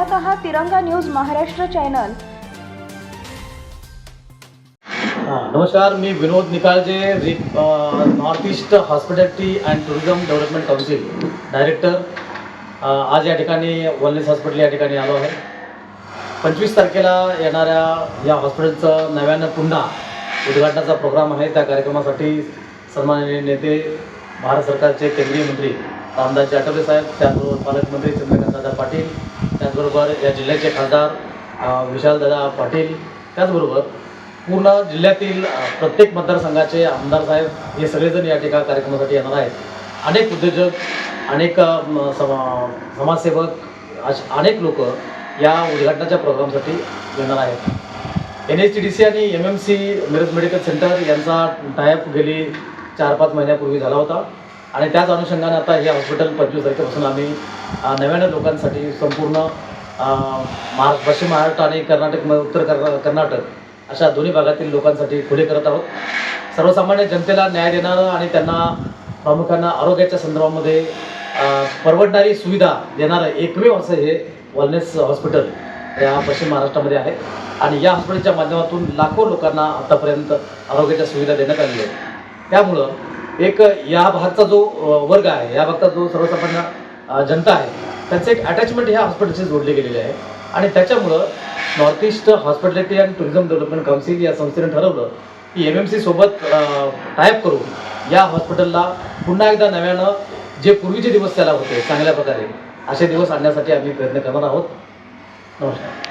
पाहत आहात तिरंगा न्यूज महाराष्ट्र चॅनल. हां नमस्कार मी विनोद निकाळजे रि north east hospitality and tourism development council director आज या ठिकाणी वलनेस हॉस्पिटल या ठिकाणी आलो आहे. पंचवीस तारखेला येणाऱ्या या हॉस्पिटलचं नव्यानं पुन्हा उद्घाटनाचा प्रोग्राम आहे. त्या कार्यक्रमासाठी सन्माननीय नेते भारत सरकारचे केंद्रीय मंत्री आमदार आठवले साहेब त्याचबरोबर पालकमंत्री चंद्रकांतदादा पाटील त्याचबरोबर या जिल्ह्याचे खासदार विशालदादा पाटील त्याचबरोबर पूर्ण जिल्ह्यातील प्रत्येक मतदारसंघाचे आमदार साहेब हे सगळेजण या ठिकाणी कार्यक्रमासाठी येणार आहेत. अनेक उद्योजक अनेक म, समा समाजसेवक अश- अनेक लोक या उद्घाटनाच्या प्रोग्रामसाठी येणार आहेत. N H T D C आणि M M C Miraj medical centre यांचा टायअप गेली चार पाच महिन्यापूर्वी झाला होता. आणि त्याच अनुषंगाने आता हे हॉस्पिटल पंचवीस तारखेपासून आम्ही अ, लोकांसाठी संपूर्ण महा पश्चिम महाराष्ट्र आणि कर्नाटक उत्तर कर्ना कर्नाटक अशा दोन्ही भागातील लोकांसाठी खुले करत आहोत. सर्वसामान्य जनतेला न्याय देणारं आणि त्यांना प्रामुख्यानं आरोग्याच्या संदर्भामध्ये परवडणारी सुविधा देणारं एकमेव असं हे वॉलनेस हॉस्पिटल या पश्चिम महाराष्ट्रामध्ये आहे. आणि या हॉस्पिटलच्या माध्यमातून लाखो लोकांना आतापर्यंत आरोग्याच्या सुविधा देण्यात आलेल्या आहेत. त्यामुळं एक या भागचा जो वर्ग आहे या भागचा जो सर्वसामान्य जनता आहे त्यांचं एक अटॅचमेंट ह्या हॉस्पिटलशी जोडले गेलेले आहे. आणि त्याच्यामुळं north east hospitality and tourism development council या संस्थेने ठरवलं की एम एम सी सोबत टायप करून या हॉस्पिटलला पुन्हा एकदा नव्यानं जे पूर्वीचे दिवस त्याला होते चांगल्या प्रकारे असे दिवस आणण्यासाठी आम्ही प्रयत्न करणार आहोत. नमस्कार.